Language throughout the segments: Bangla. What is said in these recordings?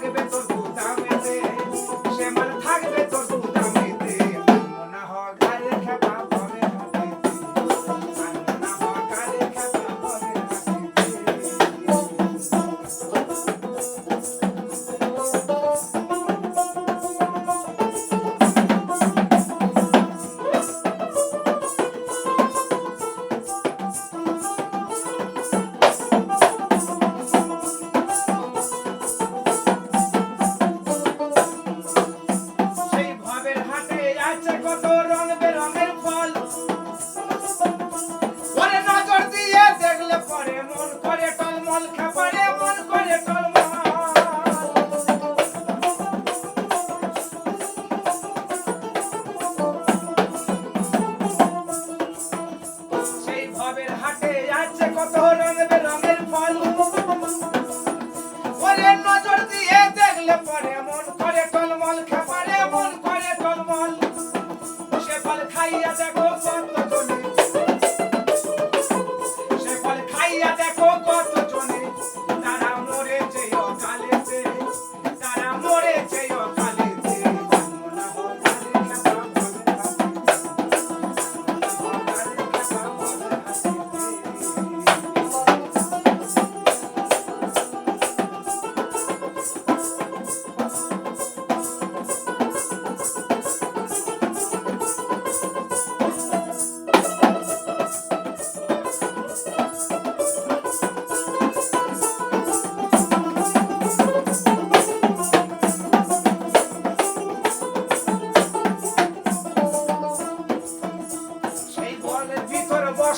মানে থাকবে মন করে, টলমল খাপারে, মন করে টলমল। সেই ভবের হাটে আছে কত রং বেরঙের ফল। ওরে নজর দিয়ে দেখলে পরে মন করে টলমল, খেপারে, মন করে টলমল। সে ফল খাইয়া দেখো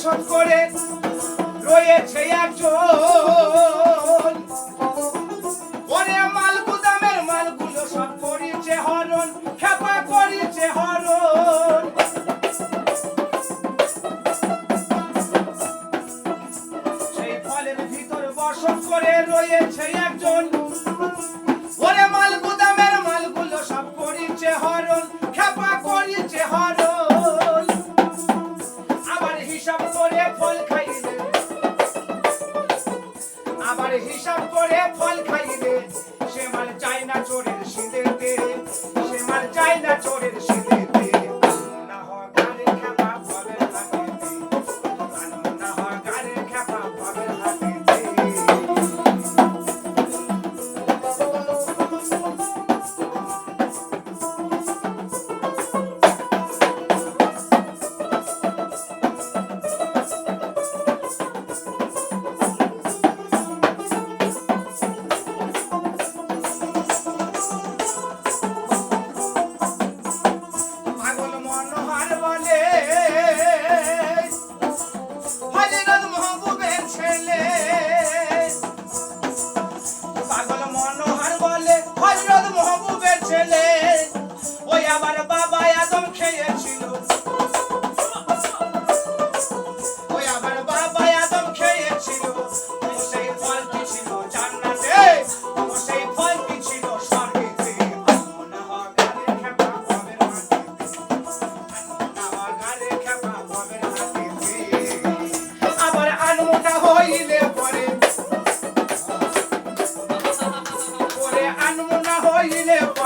বসত করে রয়েছে একজন। ওরে মাল গুদামের মালগুলো সব করিছে হরণ, খেপা করিছে হরণ। সেই ফলের ভিতর বসত করে রয়েছে একজন। করে ফল খাইলে সে মাল চাই না চোরের সিঁড়েতে সে মাল চাই না চোরের সিঁড়েতে ছেলে। ওই আবার বাবা আদম খেয়েছিল।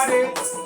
everybody.